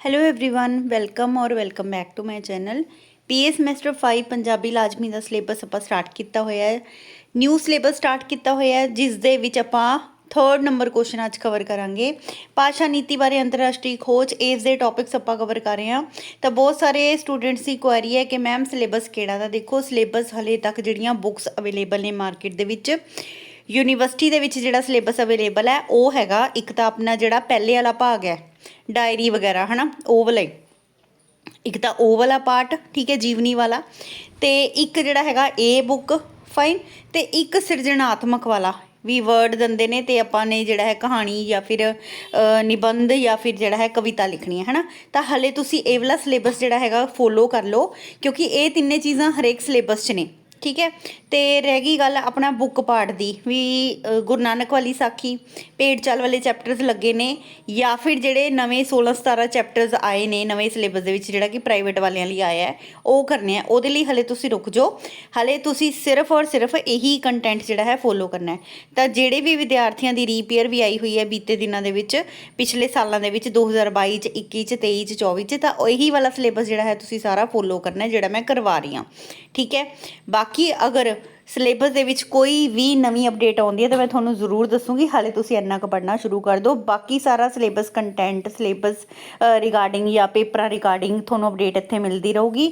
Hello everyone welcome ਔਰ welcome back to my channel BA semester 5 Punjabi ਲਾਜ਼ਮੀ ਦਾ syllabus ਆਪਾਂ ਸਟਾਰਟ ਕੀਤਾ ਹੋਇਆ ਹੈ ਨਿਊ ਸਿਲੇਬਸ ਸਟਾਰਟ ਕੀਤਾ ਹੋਇਆ ਹੈ ਜਿਸ ਦੇ ਵਿੱਚ ਆਪਾਂ ਥਰਡ ਨੰਬਰ ਕੁਐਸਚਨ ਅੱਜ ਕਵਰ ਕਰਾਂਗੇ ਭਾਸ਼ਾ ਨੀਤੀ ਬਾਰੇ ਅੰਤਰਰਾਸ਼ਟਰੀ ਖੋਜ ਇਸ ਦੇ ਟੌਪਿਕਸ ਆਪਾਂ ਕਵਰ ਕਰ ਰਹੇ ਹਾਂ ਤਾਂ ਬਹੁਤ ਸਾਰੇ ਸਟੂਡੈਂਟਸ ਦੀ ਕੁਐਰੀ ਹੈ ਕਿ ਮੈਮ ਸਿਲੇਬਸ ਕਿਹੜਾ ਦਾ ਦੇਖੋ ਸਿਲੇਬਸ ਹਲੇ ਤੱਕ ਜਿਹੜੀਆਂ ਬੁੱਕਸ ਅਵੇਲੇਬਲ ਨੇ ਮਾਰਕੀਟ ਦੇ ਵਿੱਚ ਯੂਨੀਵਰਸਿਟੀ ਦੇ ਵਿੱਚ ਜਿਹੜਾ ਸਿਲੇਬਸ ਅਵੇਲੇਬਲ ਹੈ, ਉਹ ਹੈਗਾ ਇੱਕ ਤਾਂ ਆਪਣਾ ਜਿਹੜਾ ਪਹਿਲੇ ਵਾਲਾ ਭਾਗ ਹੈ, ਡਾਇਰੀ ਵਗੈਰਾ, ਹਨਾ, ਉਹ ਵਾਲਾ ਹੀ। ਇੱਕ ਤਾਂ ਉਹ ਵਾਲਾ ਪਾਰਟ, ਠੀਕ ਹੈ, ਜੀਵਨੀ ਵਾਲਾ। ਤੇ ਇੱਕ ਜਿਹੜਾ ਹੈਗਾ ਏ ਬੁੱਕ ਫਾਈਨ ਤੇ ਇੱਕ ਸਿਰਜਣਾਤਮਕ ਵਾਲਾ ਵੀ ਵਰਡ ਦਿੰਦੇ ਨੇ ਤੇ ਆਪਾਂ ਨੇ ਜਿਹੜਾ ਹੈ ਕਹਾਣੀ ਜਾਂ ਫਿਰ ਨਿਬੰਧ ਜਾਂ ਫਿਰ ਜਿਹੜਾ ਹੈ ਕਵਿਤਾ ਲਿਖਣੀ ਹੈ, ਹਨਾ। ਤਾਂ ਹਲੇ ਤੁਸੀਂ ਇਹ ਵਾਲਾ ਸਿਲੇਬਸ ਜਿਹੜਾ ਹੈਗਾ ਫੋਲੋ ਕਰ ਲਓ, ਕਿਉਂਕਿ ਇਹ ਤਿੰਨੇ ਚੀਜ਼ਾਂ ਹਰੇਕ ਸਿਲੇਬਸ 'ਚ ਨੇ। ਠੀਕ ਹੈ? ਤੇ ਰਹਿ ਗਈ ਗੱਲ ਆਪਣਾ ਬੁੱਕ ਪਾਠ ਦੀ ਵੀ ਗੁਰੂ ਨਾਨਕ ਵਾਲੀ ਸਾਖੀ, ਪੇੜ ਚੱਲ ਵਾਲੇ ਚੈਪਟਰਸ ਲੱਗੇ ਨੇ ਜਾਂ ਫਿਰ ਜਿਹੜੇ ਨਵੇਂ 16 17 ਚੈਪਟਰਸ ਆਏ ਨੇ, ਨਵੇਂ ਸਿਲੇਬਸ ਦੇ ਵਿੱਚ ਜਿਹੜਾ ਕਿ ਪ੍ਰਾਈਵੇਟ ਵਾਲਿਆਂ ਲਈ ਆਇਆ ਹੈ, ਉਹ ਕਰਨੇ ਆ। ਉਹਦੇ ਲਈ ਹਲੇ ਤੁਸੀਂ ਰੁਕ ਜਾਓ। ਹਲੇ ਤੁਸੀਂ ਸਿਰਫ ਔਰ ਸਿਰਫ ਇਹੀ ਕੰਟੈਂਟ ਜਿਹੜਾ ਹੈ ਫੋਲੋ ਕਰਨਾ ਹੈ। ਤਾਂ ਜਿਹੜੇ ਵੀ ਵਿਦਿਆਰਥੀਆਂ ਦੀ ਰੀਪੇਅਰ ਵੀ ਆਈ ਹੋਈ ਹੈ ਬੀਤੇ ਦਿਨਾਂ ਦੇ ਵਿੱਚ, ਪਿਛਲੇ ਸਾਲਾਂ ਦੇ ਵਿੱਚ 2022 ਚ 21 ਚ 23 ਚ 24 ਚ, ਤਾਂ ਇਹੀ ਵਾਲਾ ਸਿਲੇਬਸ ਜਿਹੜਾ ਹੈ ਤੁਸੀਂ ਸਾਰਾ ਫੋਲੋ ਕਰਨਾ ਹੈ, ਜਿਹੜਾ ਮੈਂ ਕਰਵਾ ਰਹੀ ਹਾਂ। ਠੀਕ ਹੈ? ਬਾਕੀ ਬਾਕੀ ਅਗਰ ਸਿਲੇਬਸ ਦੇ ਵਿੱਚ ਕੋਈ ਵੀ ਨਵੀਂ ਅਪਡੇਟ ਆਉਂਦੀ ਹੈ ਤਾਂ ਮੈਂ ਤੁਹਾਨੂੰ ਜ਼ਰੂਰ ਦੱਸੂਗੀ। ਹਾਲੇ ਤੁਸੀਂ ਇੰਨਾ ਕੁ ਪੜ੍ਹਨਾ ਸ਼ੁਰੂ ਕਰ ਦਿਓ। ਬਾਕੀ ਸਾਰਾ ਸਿਲੇਬਸ ਕੰਟੈਂਟ ਸਿਲੇਬਸ ਰਿਗਾਰਡਿੰਗ ਜਾਂ ਪੇਪਰਾਂ ਰਿਗਾਰਡਿੰਗ ਤੁਹਾਨੂੰ ਅਪਡੇਟ ਇੱਥੇ ਮਿਲਦੀ ਰਹੂਗੀ।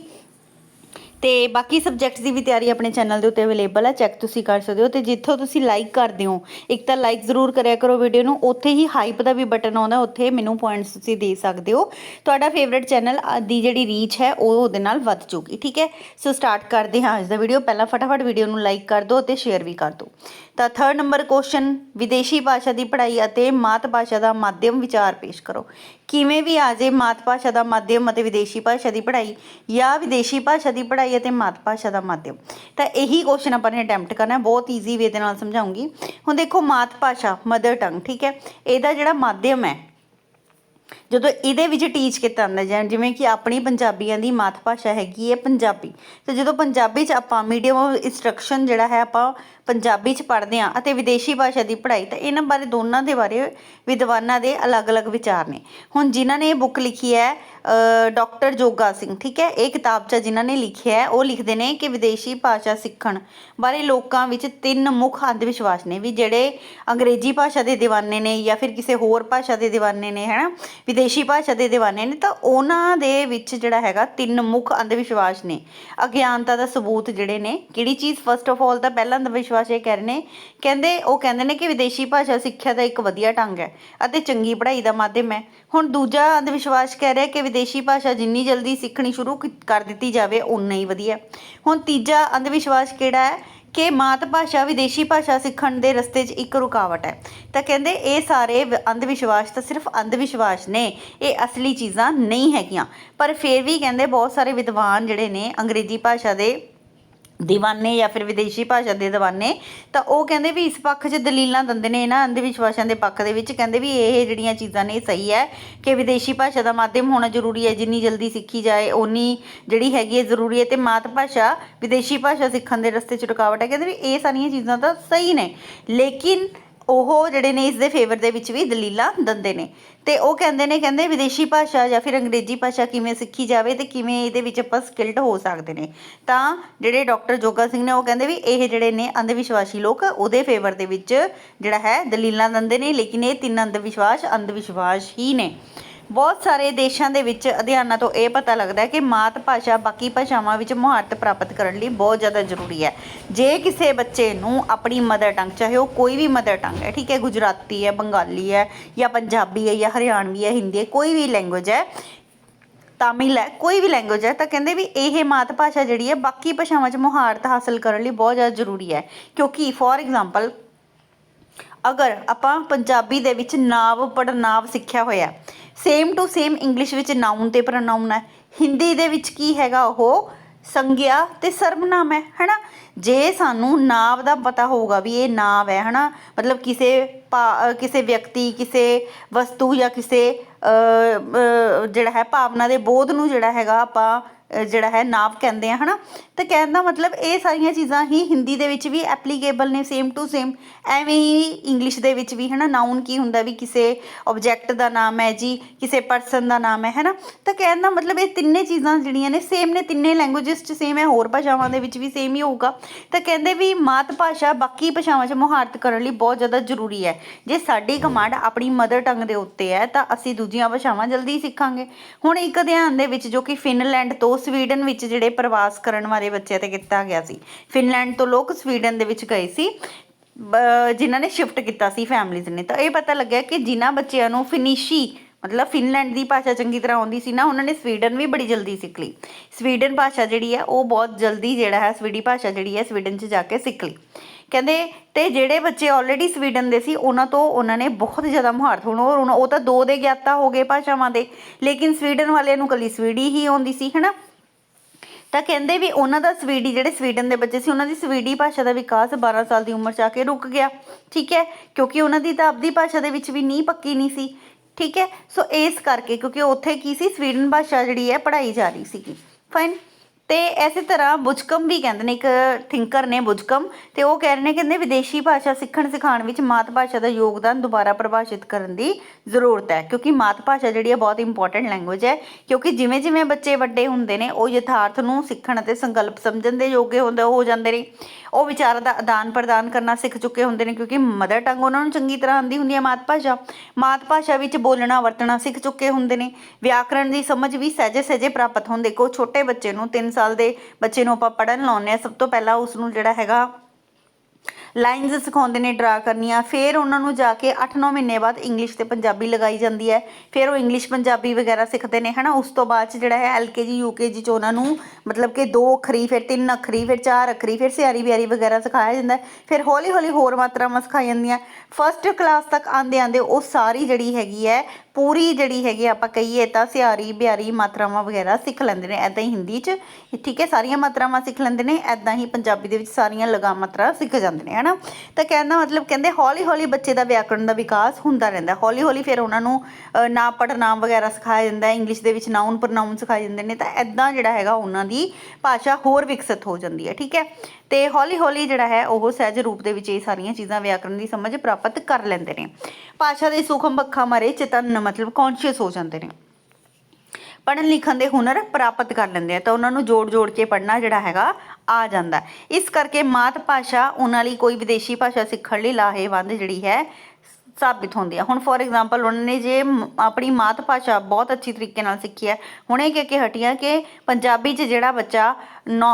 ਤੇ ਬਾਕੀ ਸਬਜੈਕਟਸ ਦੀ ਵੀ ਤਿਆਰੀ ਆਪਣੇ ਚੈਨਲ ਦੇ ਉੱਤੇ ਅਵੇਲੇਬਲ ਹੈ ਚੈੱਕ ਤੁਸੀਂ ਕਰ ਸਕਦੇ ਹੋ ਤੇ ਜਿੱਥੋਂ ਤੁਸੀਂ ਲਾਈਕ ਕਰਦੇ ਹੋ, ਇੱਕ ਤਾਂ ਲਾਈਕ ਜ਼ਰੂਰ ਕਰਿਆ ਕਰੋ ਵੀਡੀਓ ਨੂੰ, ਉੱਥੇ ਹੀ ਹਾਈਪ ਦਾ ਵੀ ਬਟਨ ਆਉਂਦਾ, ਉੱਥੇ ਮੈਨੂੰ ਪੁਆਇੰਟਸ ਤੁਸੀਂ ਦੇ ਸਕਦੇ ਹੋ। ਤੁਹਾਡਾ ਫੇਵਰਿਟ ਚੈਨਲ ਦੀ ਜਿਹੜੀ ਰੀਚ ਹੈ, ਉਹ ਉਹਦੇ ਨਾਲ ਵੱਧ ਜੂਗੀ ਠੀਕ ਹੈ? ਸੋ ਸਟਾਰਟ ਕਰਦੇ ਹਾਂ ਅੱਜ ਦਾ ਵੀਡੀਓ ਪਹਿਲਾਂ ਫਟਾਫਟ ਵੀਡੀਓ ਨੂੰ ਲਾਈਕ ਕਰ ਦਿਓ ਅਤੇ ਸ਼ੇਅਰ ਵੀ ਕਰ ਦਿਓ। ਤਾਂ ਥਰਡ ਨੰਬਰ ਕੁਐਸਚਨ ਵਿਦੇਸ਼ੀ ਭਾਸ਼ਾ ਦੀ ਪੜ੍ਹਾਈ ਅਤੇ ਮਾਤ ਭਾਸ਼ਾ ਦਾ ਮਾਧਿਅਮ ਵਿਚਾਰ ਪੇਸ਼ ਕਰੋ। ਕਿਵੇਂ ਵੀ ਆ ਜੇ ਮਾਤ ਭਾਸ਼ਾ ਦਾ ਮਾਧਿਅਮ ਅਤੇ ਵਿਦੇਸ਼ੀ ਭਾਸ਼ਾ ਦੀ ਪੜ੍ਹਾਈ ਜਾਂ ਵਿਦੇਸ਼ੀ ਭਾਸ਼ਾ ਦੀ ਪੜ੍ਹਾਈ ਅਤੇ ਮਾਤ ਭਾਸ਼ਾ ਦਾ ਮਾਧਿਅਮ। ਤਾਂ ਇਹੀ ਕੁਐਸਚਨ ਆਪਾਂ ਨੇ ਅਟੈਂਪਟ ਕਰਨਾ ਹੈ। ਬਹੁਤ ਈਜ਼ੀ ਵੇ ਦੇ ਨਾਲ ਸਮਝਾਉਂਗੀ। ਹੁਣ ਦੇਖੋ ਮਾਤ ਭਾਸ਼ਾ ਮਦਰ ਟੰਗ ਠੀਕ ਹੈ? ਇਹਦਾ ਜਿਹੜਾ ਮਾਧਿਅਮ ਹੈ ਜਦੋਂ ਇਹਦੇ ਵਿੱਚ ਟੀਚ ਕੀਤਾ ਜਾਂਦਾ ਜਾਂ ਜਿਵੇਂ ਕਿ ਆਪਣੀ ਪੰਜਾਬੀਆਂ ਦੀ ਮਾਤ ਭਾਸ਼ਾ ਹੈਗੀ ਹੈ ਪੰਜਾਬੀ। ਤੇ ਜਦੋਂ ਪੰਜਾਬੀ 'ਚ ਆਪਾਂ ਮੀਡੀਅਮ ਆਫ ਇਨਸਟਰਕਸ਼ਨ ਜਿਹੜਾ ਹੈ, ਆਪਾਂ ਪੰਜਾਬੀ 'ਚ ਪੜ੍ਹਦੇ ਆ ਅਤੇ ਵਿਦੇਸ਼ੀ ਭਾਸ਼ਾ ਦੀ ਪੜ੍ਹਾਈ, ਤਾਂ ਇਹਨਾਂ ਬਾਰੇ ਦੋਨਾਂ ਦੇ ਬਾਰੇ ਵਿਦਵਾਨਾਂ ਦੇ ਅਲੱਗ-ਅਲੱਗ ਵਿਚਾਰ ਨੇ। ਹੁਣ ਜਿਨ੍ਹਾਂ ਨੇ ਇਹ ਬੁੱਕ ਲਿਖੀ ਹੈ ਡਾਕਟਰ ਜੋਗਾ ਸਿੰਘ, ਠੀਕ ਹੈ, ਇਹ ਕਿਤਾਬ ਚ ਜਿਨ੍ਹਾਂ ਨੇ ਲਿਖਿਆ ਹੈ, ਉਹ ਲਿਖਦੇ ਨੇ ਕਿ ਵਿਦੇਸ਼ੀ ਭਾਸ਼ਾ ਸਿੱਖਣ ਬਾਰੇ ਲੋਕਾਂ ਵਿੱਚ ਤਿੰਨ ਮੁੱਖ ਅੰਧ ਵਿਸ਼ਵਾਸ ਨੇ ਵੀ ਜਿਹੜੇ ਅੰਗਰੇਜ਼ੀ ਭਾਸ਼ਾ ਦੇ ਦੀਵਾਨੇ ਨੇ ਜਾਂ ਫਿਰ ਕਿਸੇ ਹੋਰ ਭਾਸ਼ਾ ਦੇ ਦੀਵਾਨੇ ਨੇ, ਹੈਨਾ? ਵਿਦੇਸ਼ੀ ਭਾਸ਼ਾ ਦੇ دیਵਾਨੇ ਨੇ, ਤਾਂ ਉਹਨਾਂ ਦੇ ਵਿੱਚ ਜਿਹੜਾ ਹੈਗਾ ਤਿੰਨ ਮੁੱਖ ਅੰਧ ਵਿਸ਼ਵਾਸ ਨੇ। ਅਗਿਆਨਤਾ ਦਾ ਸਬੂਤ ਜਿਹੜੇ ਨੇ, ਕਿਹੜੀ ਚੀਜ਼ ਫਸਟ ਆਫ ਆਲ ਤਾਂ ਪਹਿਲਾ ਅੰਧ ਵਿਸ਼ਵਾਸ ਇਹ ਕਹਿ ਰਹੇ ਨੇ, ਕਹਿੰਦੇ, ਉਹ ਕਹਿੰਦੇ ਨੇ ਕਿ ਵਿਦੇਸ਼ੀ ਭਾਸ਼ਾ ਸਿੱਖਿਆ ਦਾ ਇੱਕ ਵਧੀਆ ਢੰਗ ਹੈ ਅਤੇ ਚੰਗੀ ਪੜ੍ਹਾਈ ਦਾ ਮਾਧਿਅਮ ਹੈ। ਹੁਣ ਦੂਜਾ ਅੰਧ ਵਿਸ਼ਵਾਸ ਕਹਿ ਰਿਹਾ ਕਿ ਵਿਦੇਸ਼ੀ ਭਾਸ਼ਾ ਜਿੰਨੀ ਜਲਦੀ ਸਿੱਖਣੀ ਸ਼ੁਰੂ ਕਰ ਦਿੱਤੀ ਜਾਵੇ ਉਨਾ ਹੀ ਵਧੀਆ। ਹੁਣ ਤੀਜਾ ਅੰਧ ਵਿਸ਼ਵਾਸ ਕਿਹੜਾ ਹੈ? ਕਿ ਮਾਤ ਭਾਸ਼ਾ ਵਿਦੇਸ਼ੀ ਭਾਸ਼ਾ ਸਿੱਖਣ ਦੇ ਰਸਤੇ 'ਚ ਇੱਕ ਰੁਕਾਵਟ ਹੈ। ਤਾਂ ਕਹਿੰਦੇ ਇਹ ਸਾਰੇ ਅੰਧ ਵਿਸ਼ਵਾਸ ਤਾਂ ਸਿਰਫ ਅੰਧ ਵਿਸ਼ਵਾਸ ਨੇ, ਇਹ ਅਸਲੀ ਚੀਜ਼ਾਂ ਨਹੀਂ ਹੈਗੀਆਂ। ਪਰ ਫਿਰ ਵੀ ਕਹਿੰਦੇ ਬਹੁਤ ਸਾਰੇ ਵਿਦਵਾਨ ਜਿਹੜੇ ਨੇ ਅੰਗਰੇਜ਼ੀ ਭਾਸ਼ਾ ਦੇ ਦੀਵਾਨੇ ਜਾਂ ਫਿਰ ਵਿਦੇਸ਼ੀ ਭਾਸ਼ਾ ਦੇ ਦੀਵਾਨੇ ਤਾਂ ਉਹ ਕਹਿੰਦੇ ਵੀ ਇਸ ਪੱਖ 'ਚ ਦਲੀਲਾਂ ਦਿੰਦੇ ਨੇ ਇਹਨਾਂ ਅੰਧ ਵਿਸ਼ਵਾਸਾਂ ਦੇ ਪੱਖ ਦੇ ਵਿੱਚ ਕਹਿੰਦੇ ਵੀ ਇਹ ਜਿਹੜੀਆਂ ਚੀਜ਼ਾਂ ਨੇ ਇਹ ਸਹੀ ਹੈ ਕਿ ਵਿਦੇਸ਼ੀ ਭਾਸ਼ਾ ਦਾ ਮਾਧਿਅਮ ਹੋਣਾ ਜ਼ਰੂਰੀ ਹੈ ਜਿੰਨੀ ਜਲਦੀ ਸਿੱਖੀ ਜਾਏ ਉਨੀ ਜਿਹੜੀ ਹੈਗੀ ਹੈ ਜ਼ਰੂਰੀ ਹੈ ਤੇ ਮਾਤ ਭਾਸ਼ਾ ਵਿਦੇਸ਼ੀ ਭਾਸ਼ਾ ਸਿੱਖਣ ਦੇ ਰਸਤੇ 'ਚ ਰੁਕਾਵਟ ਹੈ ਕਹਿੰਦੇ ਵੀ ਇਹ ਸਾਰੀਆਂ ਚੀਜ਼ਾਂ ਤਾਂ ਸਹੀ ਨੇ ਲੇਕਿਨ ਉਹ ਜਿਹੜੇ ਨੇ ਇਸ ਦੇ ਫੇਵਰ ਦੇ ਵਿੱਚ ਵੀ ਦਲੀਲਾਂ ਦਿੰਦੇ ਨੇ। ਤੇ ਉਹ ਕਹਿੰਦੇ ਨੇ, ਕਹਿੰਦੇ ਵਿਦੇਸ਼ੀ ਭਾਸ਼ਾ ਜਾਂ ਫਿਰ ਅੰਗਰੇਜ਼ੀ ਭਾਸ਼ਾ ਕਿਵੇਂ ਸਿੱਖੀ ਜਾਵੇ ਤੇ ਕਿਵੇਂ ਇਹਦੇ ਵਿੱਚ ਆਪਾਂ ਸਕਿਲਡ ਹੋ ਸਕਦੇ ਨੇ। ਤਾਂ ਜਿਹੜੇ ਡਾਕਟਰ ਜੋਗਾ ਸਿੰਘ ਨੇ ਉਹ ਕਹਿੰਦੇ ਵੀ ਇਹ ਜਿਹੜੇ ਨੇ ਅੰਧ ਵਿਸ਼ਵਾਸੀ ਲੋਕ, ਉਹਦੇ ਫੇਵਰ ਦੇ ਵਿੱਚ ਜਿਹੜਾ ਹੈ ਦਲੀਲਾਂ ਦਿੰਦੇ ਨੇ, ਲੇਕਿਨ ਇਹ ਤਿੰਨ ਅੰਧ ਵਿਸ਼ਵਾਸ ਅੰਧ ਵਿਸ਼ਵਾਸ ਹੀ ਨੇ। ਬਹੁਤ ਸਾਰੇ ਦੇਸ਼ਾਂ ਦੇ ਵਿੱਚ ਅਧਿਐਨਾਂ ਤੋਂ ਇਹ ਪਤਾ ਲੱਗਦਾ ਹੈ ਕਿ ਮਾਤ ਭਾਸ਼ਾ ਬਾਕੀ ਭਾਸ਼ਾਵਾਂ ਵਿੱਚ ਮੁਹਾਰਤ ਪ੍ਰਾਪਤ ਕਰਨ ਲਈ ਬਹੁਤ ਜ਼ਿਆਦਾ ਜ਼ਰੂਰੀ ਹੈ। ਜੇ ਕਿਸੇ ਬੱਚੇ ਨੂੰ ਆਪਣੀ ਮਦਰ ਟੰਗ ਚਾਹੇ ਉਹ ਕੋਈ ਵੀ ਮਦਰ ਟੰਗ ਹੈ, ਠੀਕ ਹੈ, ਗੁਜਰਾਤੀ ਹੈ, ਬੰਗਾਲੀ ਹੈ ਜਾਂ ਪੰਜਾਬੀ ਹੈ ਜਾਂ ਹਰਿਆਣਵੀ ਹੈ, ਹਿੰਦੀ ਹੈ, ਕੋਈ ਵੀ ਲੈਂਗੁਏਜ ਹੈ, ਤਾਮਿਲ ਹੈ, ਕੋਈ ਵੀ ਲੈਂਗੁਏਜ ਹੈ, ਤਾਂ ਕਹਿੰਦੇ ਵੀ ਇਹ ਮਾਤ ਭਾਸ਼ਾ ਜਿਹੜੀ ਹੈ ਬਾਕੀ ਭਾਸ਼ਾਵਾਂ 'ਚ ਮੁਹਾਰਤ ਹਾਸਲ ਕਰਨ ਲਈ ਬਹੁਤ ਜ਼ਿਆਦਾ ਜ਼ਰੂਰੀ ਹੈ। ਕਿਉਂਕਿ ਫੋਰ ਐਗਜ਼ਾਮਪਲ ਅਗਰ ਆਪਾਂ ਪੰਜਾਬੀ ਦੇ ਵਿੱਚ ਨਾਵ ਪੜਨਾਵ ਸਿੱਖਿਆ ਹੋਇਆ ਸੇਮ ਟੂ ਸੇਮ ਇੰਗਲਿਸ਼ ਵਿੱਚ ਨਾਉਨ ਤੇ ਪ੍ਰੋਨਾਉਨ ਹੈ। ਹਿੰਦੀ ਦੇ ਵਿੱਚ ਕੀ ਹੈਗਾ ਉਹ? ਸੰਗਿਆ ਤੇ ਸਰਵਨਾਮ ਹੈ, ਹੈਨਾ? ਜੇ ਸਾਨੂੰ ਨਾਵ ਦਾ ਪਤਾ ਹੋਊਗਾ ਵੀ ਇਹ ਨਾਵ ਹੈ, ਹਨਾ? ਮਤਲਬ ਕਿਸੇ ਭਾ- ਕਿਸੇ ਵਿਅਕਤੀ, ਕਿਸੇ ਵਸਤੂ ਜਾਂ ਕਿਸੇ ਜਿਹੜਾ ਹੈ, ਭਾਵਨਾ ਦੇ ਬੋਧ ਨੂੰ ਜਿਹੜਾ ਹੈਗਾ ਆਪਾਂ ਜਿਹੜਾ ਹੈ ਨਾਵ ਕਹਿੰਦੇ ਆ, ਹਨਾ? ਤੇ ਕਹਿਣ ਦਾ ਮਤਲਬ ਇਹ ਸਾਰੀਆਂ ਚੀਜ਼ਾਂ ਹੀ ਹਿੰਦੀ ਦੇ ਵਿੱਚ ਵੀ ਐਪਲੀਕੇਬਲ ਨੇ ਸੇਮ ਟੂ ਸੇਮ ਐਵੇਂ ਹੀ ਇੰਗਲਿਸ਼ ਦੇ ਵਿੱਚ ਵੀ, ਹਨਾ? ਨਾਉਨ ਕੀ ਹੁੰਦਾ ਵੀ ਕਿਸੇ ਆਬਜੈਕਟ ਦਾ ਨਾਮ ਹੈ ਜੀ, ਕਿਸੇ ਪਰਸਨ ਦਾ ਨਾਮ ਹੈ, ਹਨਾ? ਤਾਂ ਕਹਿਣ ਦਾ ਮਤਲਬ ਇਹ ਤਿੰਨੇ ਚੀਜ਼ਾਂ ਜਿਹੜੀਆਂ ਨੇ ਸੇਮ ਨੇ, ਤਿੰਨੇ ਲੈਂਗੁਏਜਸ 'ਚ ਸੇਮ ਹੈ, ਹੋਰ ਭਾਸ਼ਾਵਾਂ ਦੇ ਵਿੱਚ ਵੀ ਸੇਮ ਹੀ ਹੋਊਗਾ। ਤਾਂ ਕਹਿੰਦੇ ਵੀ ਮਾਤ ਭਾਸ਼ਾ ਬਾਕੀ ਭਾਸ਼ਾਵਾਂ 'ਚ ਮੁਹਾਰਤ ਕਰਨ ਲਈ ਬਹੁਤ ਜ਼ਿਆਦਾ ਜ਼ਰੂਰੀ ਹੈ। ਜੇ ਸਾਡੀ ਕਮਾਂਡ ਆਪਣੀ ਮਦਰ ਟੰਗ ਦੇ ਉੱਤੇ ਹੈ, ਤਾਂ ਅਸੀਂ ਦੂਜੀਆਂ ਭਾਸ਼ਾਵਾਂ ਜਲਦੀ ਸਿੱਖਾਂਗੇ। ਹੁਣ ਇੱਕ ਅਧਿਐਨ ਦੇ ਵਿੱਚ ਜੋ ਕਿ ਫਿਨਲੈਂਡ ਤੋਂ ਸਵੀਡਨ ਵਿੱਚ ਜਿਹੜੇ ਪ੍ਰਵਾਸ ਕਰਨ ਵਾਲੇ ਬੱਚਿਆਂ ਤੇ ਕੀਤਾ ਗਿਆ ਸੀ। ਫਿਨਲੈਂਡ ਤੋਂ ਲੋਕ ਸਵੀਡਨ ਦੇ ਵਿੱਚ ਗਏ ਸੀ। ਬ- ਜਿਨ੍ਹਾਂ ਨੇ ਸ਼ਿਫਟ ਕੀਤਾ ਸੀ ਫੈਮਲੀਜ਼ ਨੇ। ਤਾਂ ਇਹ ਪਤਾ ਲੱਗਿਆ ਕਿ ਜਿਨ੍ਹਾਂ ਬੱਚਿਆਂ ਨੂੰ ਫਿਨੀਸ਼ੀ, ਮਤਲਬ ਫਿਨਲੈਂਡ ਦੀ ਭਾਸ਼ਾ ਚੰਗੀ ਤਰ੍ਹਾਂ ਆਉਂਦੀ ਸੀ ਨਾ, ਉਹਨਾਂ ਨੇ ਸਵੀਡਨ ਵੀ ਬੜੀ ਜਲਦੀ ਸਿੱਖ ਲਈ। ਸਵੀਡਨ ਭਾਸ਼ਾ ਜਿਹੜੀ ਹੈ, ਉਹ ਬਹੁਤ ਜਲਦੀ ਜਿਹੜਾ ਹੈ, ਸਵੀਡੀ ਭਾਸ਼ਾ ਜਿਹੜੀ ਹੈ, ਸਵੀਡਨ 'ਚ ਜਾ ਕੇ ਸਿੱਖ ਲਈ। ਕਹਿੰਦੇ, ਤੇ ਜਿਹੜੇ ਬੱਚੇ ਆਲਰੇਡੀ ਸਵੀਡਨ ਦੇ ਸੀ, ਉਹਨਾਂ ਤੋਂ ਉਹਨਾਂ ਨੇ ਬਹੁਤ ਜ਼ਿਆਦਾ ਮੁਹਾਰਤ ਹੁਣ ਉਹ ਉਹ ਤਾਂ ਦੋ ਦੇ ਗਿਆਤਾ ਹੋ ਗਏ ਭਾਸ਼ਾਵਾਂ ਦੇ। ਲੇਕਿਨ ਸਵੀਡਨ ਵਾਲਿਆਂ ਨੂੰ ਕੱਲੀ ਸਵੀਡੀ ਹੀ ਆਉਂਦੀ ਸੀ, ਹਨਾ? ਤਾਂ ਕਹਿੰਦੇ ਵੀ ਉਹਨਾਂ ਦਾ ਸਵੀਡੀ, ਜਿਹੜੇ ਸਵੀਡਨ ਦੇ ਬੱਚੇ ਸੀ, ਉਹਨਾਂ ਦੀ ਸਵੀਡੀ ਭਾਸ਼ਾ ਦਾ ਵਿਕਾਸ 12 ਸਾਲ ਦੀ ਉਮਰ 'ਚ ਆ ਕੇ ਰੁਕ ਗਿਆ, ਠੀਕ ਹੈ? ਕਿਉਂਕਿ ਉਹਨਾਂ ਦੀ ਤਾਂ ਆਪਦੀ ਭਾਸ਼ਾ ਦੇ ਵਿੱਚ ਵੀ ਨੀਂਹ ਪੱਕੀ ਨਹੀਂ ਸੀ, ਠੀਕ ਹੈ? ਸੋ ਇਸ ਕਰਕੇ, ਕਿਉਂਕਿ ਉੱਥੇ ਕੀ ਸੀ? ਸਵੀਡਨ ਭਾਸ਼ਾ ਜਿਹੜੀ ਹੈ, ਪੜ੍ਹਾਈ ਜਾ ਰਹੀ ਸੀਗੀ। ਫਾਈਨ ਤੇ ਐਸੇ ਤਰ੍ਹਾਂ ਬੁਝਕਮ ਵੀ ਕਹਿੰਦੇ ਨੇ ਇੱਕ ਥਿੰਕਰ ਨੇ ਬੁਝਕਮ, ਤੇ ਉਹ ਕਹਿ ਰਹੇ ਨੇ ਕਹਿੰਦੇ ਵਿਦੇਸ਼ੀ ਭਾਸ਼ਾ ਸਿੱਖਣ ਸਿਖਾਉਣ ਵਿੱਚ ਮਾਤ ਭਾਸ਼ਾ ਦਾ ਯੋਗਦਾਨ ਦੁਬਾਰਾ ਪ੍ਰਭਾਸ਼ਿਤ ਕਰਨ ਦੀ ਜ਼ਰੂਰਤ ਹੈ, ਕਿਉਂਕਿ ਮਾਤ ਭਾਸ਼ਾ ਜਿਹੜੀ ਹੈ ਬਹੁਤ ਇੰਪੋਰਟੈਂਟ ਲੈਂਗੁਏਜ ਹੈ, ਕਿਉਂਕਿ ਜਿਵੇਂ ਜਿਵੇਂ ਬੱਚੇ ਵੱਡੇ ਹੁੰਦੇ ਨੇ, ਉਹ ਯਥਾਰਥ ਨੂੰ ਸਿੱਖਣ ਅਤੇ ਸੰਕਲਪ ਸਮਝਣ ਦੇ ਯੋਗੇ ਹੁੰਦੇ ਹੋ ਜਾਂਦੇ ਨੇ। ਉਹ ਵਿਚਾਰਾਂ ਦਾ ਆਦਾਨ ਪ੍ਰਦਾਨ ਕਰਨਾ ਸਿੱਖ ਚੁੱਕੇ ਹੁੰਦੇ ਨੇ, ਕਿਉਂਕਿ ਮਦਰ ਟੰਗ ਉਹਨਾਂ ਨੂੰ ਚੰਗੀ ਤਰ੍ਹਾਂ ਆਉਂਦੀ ਹੁੰਦੀ ਹੈ ਮਾਤ ਭਾਸ਼ਾ। ਮਾਤ ਭਾਸ਼ਾ ਵਿੱਚ ਬੋਲਣਾ, ਵਰਤਣਾ ਸਿੱਖ ਚੁੱਕੇ ਹੁੰਦੇ ਨੇ। ਵਿਆਕਰਣ ਦੀ ਸਮਝ ਵੀ ਸਹਿਜੇ ਸਹਿਜੇ ਪ੍ਰਾਪਤ ਹੁੰਦੇ ਕੋ ਛੋਟੇ ਬੱਚੇ ਨੂੰ 3 ਸਾਲ ਦੇ ਬੱਚੇ ਨੂੰ ਆਪਾਂ ਪੜਨ ਲਾਉਂਦੇ ਆ ਸਭ ਤੋਂ ਪਹਿਲਾਂ ਉਸ ਨੂੰ ਜਿਹੜਾ ਹੈਗਾ ਲਾਈਨਸ ਸਿਖਾਉਂਦੇ ਨੇ ਡਰਾ ਕਰਨੀਆਂ। ਫਿਰ ਉਹਨਾਂ ਨੂੰ ਜਾ ਕੇ 8-9 ਮਹੀਨੇ ਬਾਅਦ ਇੰਗਲਿਸ਼ ਤੇ ਪੰਜਾਬੀ ਲਗਾਈ ਜਾਂਦੀ ਹੈ। ਫਿਰ ਉਹ ਇੰਗਲਿਸ਼ ਪੰਜਾਬੀ ਵਗੈਰਾ ਸਿੱਖਦੇ ਨੇ, ਹਨਾ? ਉਸ ਤੋਂ ਬਾਅਦ ਚ ਜਿਹੜਾ ਹੈ ਐਲਕੇਜੀ ਯੂਕੇਜੀ ਚ ਉਹਨਾਂ ਨੂੰ ਮਤਲਬ ਕਿ ਦੋ ਅੱਖਰੀ, ਫਿਰ ਤਿੰਨ ਅੱਖਰੀ, ਫਿਰ ਚਾਰ ਅੱਖਰੀ, ਫਿਰ ਸਿਆਰੀ ਬਿਆਰੀ ਵਗੈਰਾ ਸਿਖਾਇਆ ਜਾਂਦਾ ਫਿਰ ਹੌਲੀ ਹੌਲੀ ਹੋਰ ਮਾਤਰਾਵਾਂ ਸਿਖਾਈ ਜਾਂਦੀਆਂ। ਫਸਟ ਕਲਾਸ ਤੱਕ ਆਂਦੇ ਆਂਦੇ ਉਹ ਸਾਰੀ ਜਿਹੜੀ ਹੈਗੀ ਹੈ ਪੂਰੀ ਜਿਹੜੀ ਹੈਗੀ ਆਪਾਂ ਕਹੀਏ ਤਾਂ ਸਿਆਰੀ, ਬਿਆਰੀ ਮਾਤਰਾਵਾਂ ਵਗੈਰਾ ਸਿੱਖ ਲੈਂਦੇ ਨੇ ਐਦਾਂ ਹੀ ਹਿੰਦੀ 'ਚ। ਠੀਕ ਹੈ, ਸਾਰੀਆਂ ਮਾਤਰਾਵਾਂ ਸਿੱਖ ਲੈਂਦੇ ਨੇ ਐਦਾਂ ਹੀ ਪੰਜਾਬੀ ਦੇ ਵਿੱਚ ਸਾਰੀਆਂ ਲਗਾਮ ਮਾਤਰਾ ਸਿੱਖ ਜਾਂਦੇ ਨੇ, ਹਨਾ? ਤਾਂ ਕਹਿੰਦਾ ਮਤਲਬ ਕਹਿੰਦੇ ਹੌਲੀ ਹੌਲੀ ਬੱਚੇ ਦਾ ਵਿਆਕਰਣ ਦਾ ਵਿਕਾਸ ਹੁੰਦਾ ਰਹਿੰਦਾ। ਹੌਲੀ ਹੌਲੀ ਫਿਰ ਉਹਨਾਂ ਨੂੰ ਨਾ ਨਾਮ ਪੜ੍ਹਨਾਮ ਵਗੈਰਾ ਸਿਖਾਇਆ ਜਾਂਦਾ, ਇੰਗਲਿਸ਼ ਦੇ ਵਿੱਚ ਨਾਉਨ ਪ੍ਰਨਾਉਨ ਸਿਖਾਏ ਜਾਂਦੇ ਨੇ, ਤਾਂ ਐਦਾਂ ਜਿਹੜਾ ਹੈਗਾ ਉਹਨਾਂ ਦੀ ਭਾਸ਼ਾ ਹੋਰ ਵਿਕਸਿਤ ਹੋ ਜਾਂਦੀ ਹੈ, ਠੀਕ ਹੈ? ਤੇ ਹੌਲੀ ਹੌਲੀ ਜਿਹੜਾ ਹੈ ਉਹ ਸਹਿਜ ਰੂਪ ਦੇ ਵਿੱਚ ਇਹ ਸਾਰੀਆਂ ਚੀਜ਼ਾਂ ਵਿਆਕਰਣ ਦੀ ਸਮਝ ਪ੍ਰਾਪਤ ਕਰ ਲੈਂਦੇ ਨੇ। ਭਾਸ਼ਾ ਦੇ ਸੂਖਮ ਪੱਖਾਂ ਮਾਰੇ ਚੇਤਨ ਮਤਲਬ ਕੌਨਸ਼ੀਅਸ ਹੋ ਜਾਂਦੇ ਨੇ। ਪੜ੍ਹਨ ਲਿਖਣ ਦੇ ਹੁਨਰ ਪ੍ਰਾਪਤ ਕਰ ਲੈਂਦੇ ਆ ਤਾਂ ਉਹਨਾਂ ਨੂੰ ਜੋੜ ਜੋੜ ਕੇ ਪੜ੍ਹਨਾ ਜਿਹੜਾ ਹੈਗਾ ਆ ਜਾਂਦਾ। ਇਸ ਕਰਕੇ ਮਾਤ ਭਾਸ਼ਾ ਉਹਨਾਂ ਲਈ ਕੋਈ ਵਿਦੇਸ਼ੀ ਭਾਸ਼ਾ ਸਿੱਖਣ ਲਈ ਲਾਹੇਵੰਦ ਜਿਹੜੀ ਹੈ ਸਾਬਿਤ ਹੁੰਦੀ ਹੈ ਹੁਣ ਫੋਰ ਐਗਜ਼ਾਮਪਲ ਉਹਨਾਂ ਨੇ ਜੇ ਆਪਣੀ ਮਾਤ ਭਾਸ਼ਾ ਬਹੁਤ ਅੱਛੀ ਤਰੀਕੇ ਨਾਲ ਸਿੱਖੀ ਹੈ। ਹੁਣੇ ਕਿ ਕਿ ਹਟੀਆਂ ਕਿ ਪੰਜਾਬੀ 'ਚ ਜਿਹੜਾ ਬੱਚਾ 9